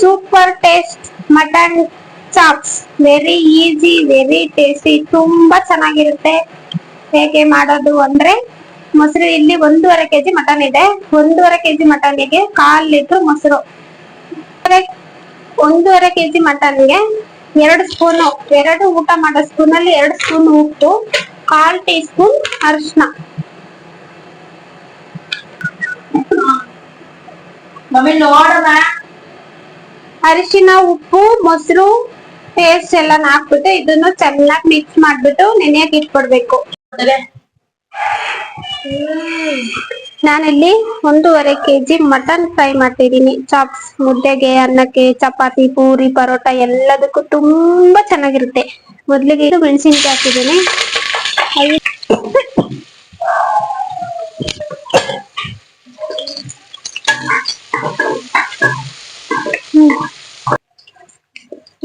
Super taste mutton chops very easy very tasty ತುಂಬಾ ಚೆನ್ನಾಗಿರುತ್ತೆ. ಹೇಗೆ ಮಾಡೋದು ಅಂದ್ರೆ, ಮೊಸರು ಇಲ್ಲಿ ಒಂದೂವರೆ ಕೆಜಿ ಮಟನ್ ಇದೆ. ಒಂದೂವರೆ ಕೆಜಿ ಮಟನ್ಗೆ ಕಾಲ್ ಲೀಟರ್ ಮೊಸರು. ಒಂದೂವರೆ ಕೆಜಿ ಮಟನ್ಗೆ ಎರಡು ಸ್ಪೂನು, ಎರಡು ಊಟ ಮಾಡೋ ಸ್ಪೂನ್ ಅಲ್ಲಿ ಎರಡು ಸ್ಪೂನ್ ಉಪ್ಪು ಕಾಲ್ ಟೀ ಸ್ಪೂನ್ ಅರಿಶಿನ ಅರಿಶಿನ ಉಪ್ಪು ಮೊಸರು ಪೇಸ್ಟ್ ಎಲ್ಲ ಹಾಕ್ಬಿಟ್ಟು ಇದನ್ನು ಚೆನ್ನಾಗಿ ಮಿಕ್ಸ್ ಮಾಡ್ಬಿಟ್ಟು ನೆನೆಯಕ್ಕೆ ಇಟ್ಕೊಡ್ಬೇಕು. ನಾನಿಲ್ಲಿ ಒಂದೂವರೆ ಕೆಜಿ ಮಟನ್ ಫ್ರೈ ಮಾಡ್ತಿದ್ದೀನಿ. ಚಾಪ್ಸ್ ಮುದ್ದೆಗೆ ಅನ್ನಕ್ಕೆ ಚಪಾತಿ ಪೂರಿ ಪರೋಟ ಎಲ್ಲದಕ್ಕೂ ತುಂಬಾ ಚೆನ್ನಾಗಿರುತ್ತೆ. ಮೊದ್ಲಿಗೆ ಇದು ಮೆಣಸಿನ್ಕಾಯಿ ಹಾಕಿದ್ದೀನಿ.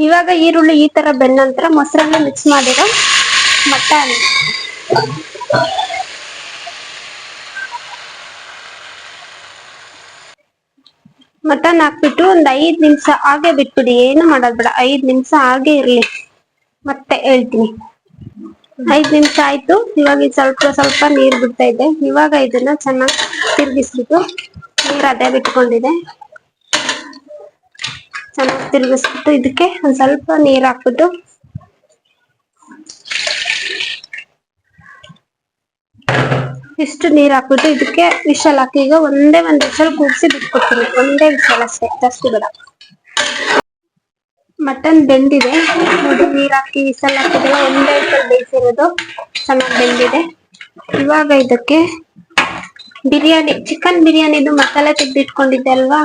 ಇವಾಗ ಈರುಳ್ಳಿ ಈ ತರ ಬೆಂದ ನಂತರ ಮೊಸರನ್ನ ಮಿಕ್ಸ್ ಮಾಡಿರೋ ಮಟನ್. ಮಟನ್ ಹಾಕ್ಬಿಟ್ಟು ಒಂದ್ ಐದ್ ನಿಮಿಷ ಹಾಗೆ ಬಿಟ್ಬಿಡಿ, ಏನು ಮಾಡೋದ್ ಬೇಡ, ಐದ್ ನಿಮಿಷ ಹಾಗೆ ಇರ್ಲಿ. ಮತ್ತೆ ಹೇಳ್ತೀನಿ. ಐದ್ ನಿಮಿಷ ಆಯ್ತು. ಇವಾಗ ಸ್ವಲ್ಪ ಸ್ವಲ್ಪ ನೀರ್ ಬಿಡ್ತಾ ಇದೆ. ಇವಾಗ ಇದನ್ನ ಚೆನ್ನಾಗಿ ತಿರ್ಗಿಸ್ಬಿಟ್ಟು ನೀರ್ ಅದೇ ಬಿಟ್ಕೊಂಡಿದೆ. ಚೆನ್ನಾಗಿ ತಿರ್ಗಿಸ್ಬಿಟ್ಟು ಇದಕ್ಕೆ ಒಂದ್ ಸ್ವಲ್ಪ ನೀರ್ ಹಾಕ್ಬಿಟ್ಟು ಇಷ್ಟು ನೀರ್ ಹಾಕ್ಬಿಟ್ಟು ಇದಕ್ಕೆ ವಿಶಲ್ ಹಾಕಿ. ಈಗ ಒಂದೇ ಒಂದ್ ವಿಶಲ್ ಕೂಗಿಸಿ ಬಿಟ್ಕೊಡ್ತೀನಿ. ಒಂದೇ ವಿಶಲ್ ಅಷ್ಟೇ. ಜಾಸ್ತಿ ಬೇಡ. ಮಟನ್ ಬೆಂದಿದೆ. ನೋಡಿ ನೀರ್ ಹಾಕಿ ವಿಶಾಲ್ ಹಾಕಿದ್ರೆ ಒಂದೇ ವಿಸಲ್ ಬೇಯಿಸಿರೋದು ಚೆನ್ನಾಗಿ ಬೆಂದಿದೆ. ಇವಾಗ ಇದಕ್ಕೆ ಬಿರಿಯಾನಿ, ಚಿಕನ್ ಬಿರಿಯಾನಿದು ಮಸಾಲೆ ತೆಗೆದಿಟ್ಕೊಂಡಿದ್ದೆ ಅಲ್ವಾ?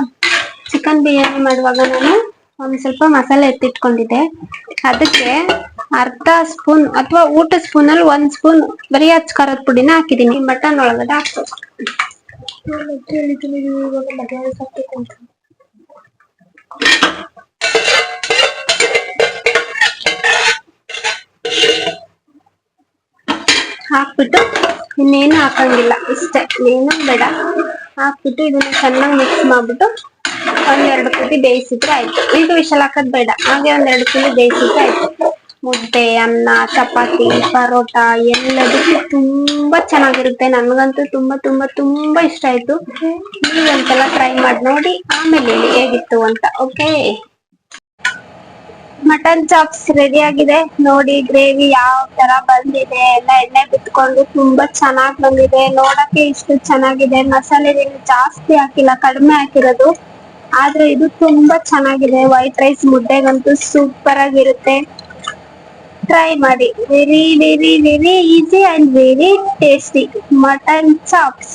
ಚಿಕನ್ ಬಿರಿಯಾನಿ ಮಾಡುವಾಗ ನಾನು ಒಂದು ಸ್ವಲ್ಪ ಮಸಾಲೆ ಎತ್ತಿಟ್ಕೊಂಡಿದ್ದೆ. ಅದಕ್ಕೆ ಅರ್ಧ ಸ್ಪೂನ್ ಅಥವಾ ಊಟ ಸ್ಪೂನ್ ಅಲ್ಲಿ ಒಂದ್ ಸ್ಪೂನ್ ಬರೀ ಹಚ್ ಖಾರದ ಪುಡಿನ ಹಾಕಿದೀನಿ ಮಟನ್ ಒಳಗಡೆ ಹಾಕ್ಬೇಕು ಹಾಕ್ಬಿಟ್ಟು ಇನ್ನೇನು ಹಾಕಂಗಿಲ್ಲ, ಇಷ್ಟೇ. ಏನು ಬೇಡ. ಹಾಕ್ಬಿಟ್ಟು ಇದನ್ನ ಚೆನ್ನಾಗಿ ಮಿಕ್ಸ್ ಮಾಡ್ಬಿಟ್ಟು ಒಂದೆರಡು ಕುದಿ ಬೇಯಿಸಿದ್ರೆ ಆಯ್ತು. ಈಗ ವಿಶಾಲ ಹಾಕೋದ್ ಬೇಡ. ಹಾಗೆ ಒಂದೆರಡು ಕುದಿ ಬೇಯಿಸಿದ್ರೆ ಆಯ್ತು. ಮುದ್ದೆ, ಅನ್ನ, ಚಪಾತಿ, ಪರೋಟ ಎಲ್ಲದಕ್ಕೂ ತುಂಬಾ ಚೆನ್ನಾಗಿರುತ್ತೆ. ನನ್ಗಂತೂ ತುಂಬಾ ತುಂಬಾ ತುಂಬಾ ಇಷ್ಟ ಆಯ್ತು. ನೀವು ಒಂದ್ಸಲ ಟ್ರೈ ಮಾಡಿ ನೋಡಿ ಆಮೇಲೆ ಹೇಗಿತ್ತು ಅಂತ ಓಕೆ ಮಟನ್ ಚಾಪ್ಸ್ ರೆಡಿ ಆಗಿದೆ. ನೋಡಿ ಗ್ರೇವಿ ಯಾವ ತರ ಬಂದಿದೆ. ಎಲ್ಲ ಎಣ್ಣೆ ಬಿಟ್ಕೊಂಡು ತುಂಬಾ ಚೆನ್ನಾಗ್ ಬಂದಿದೆ. ನೋಡಕ್ಕೆ ಇಷ್ಟು ಚೆನ್ನಾಗಿದೆ. ಮಸಾಲೆ ಜಾಸ್ತಿ ಹಾಕಿಲ್ಲ, ಕಡಿಮೆ ಹಾಕಿರೋದು. ಆದ್ರೆ ಇದು ತುಂಬಾ ಚೆನ್ನಾಗಿದೆ. ವೈಟ್ ರೈಸ್ ಮುದ್ದೆಗಂತೂ ಸೂಪರ್ ಆಗಿರುತ್ತೆ. ಟ್ರೈ ಮಾಡಿ. Very very very easy and very tasty mutton chops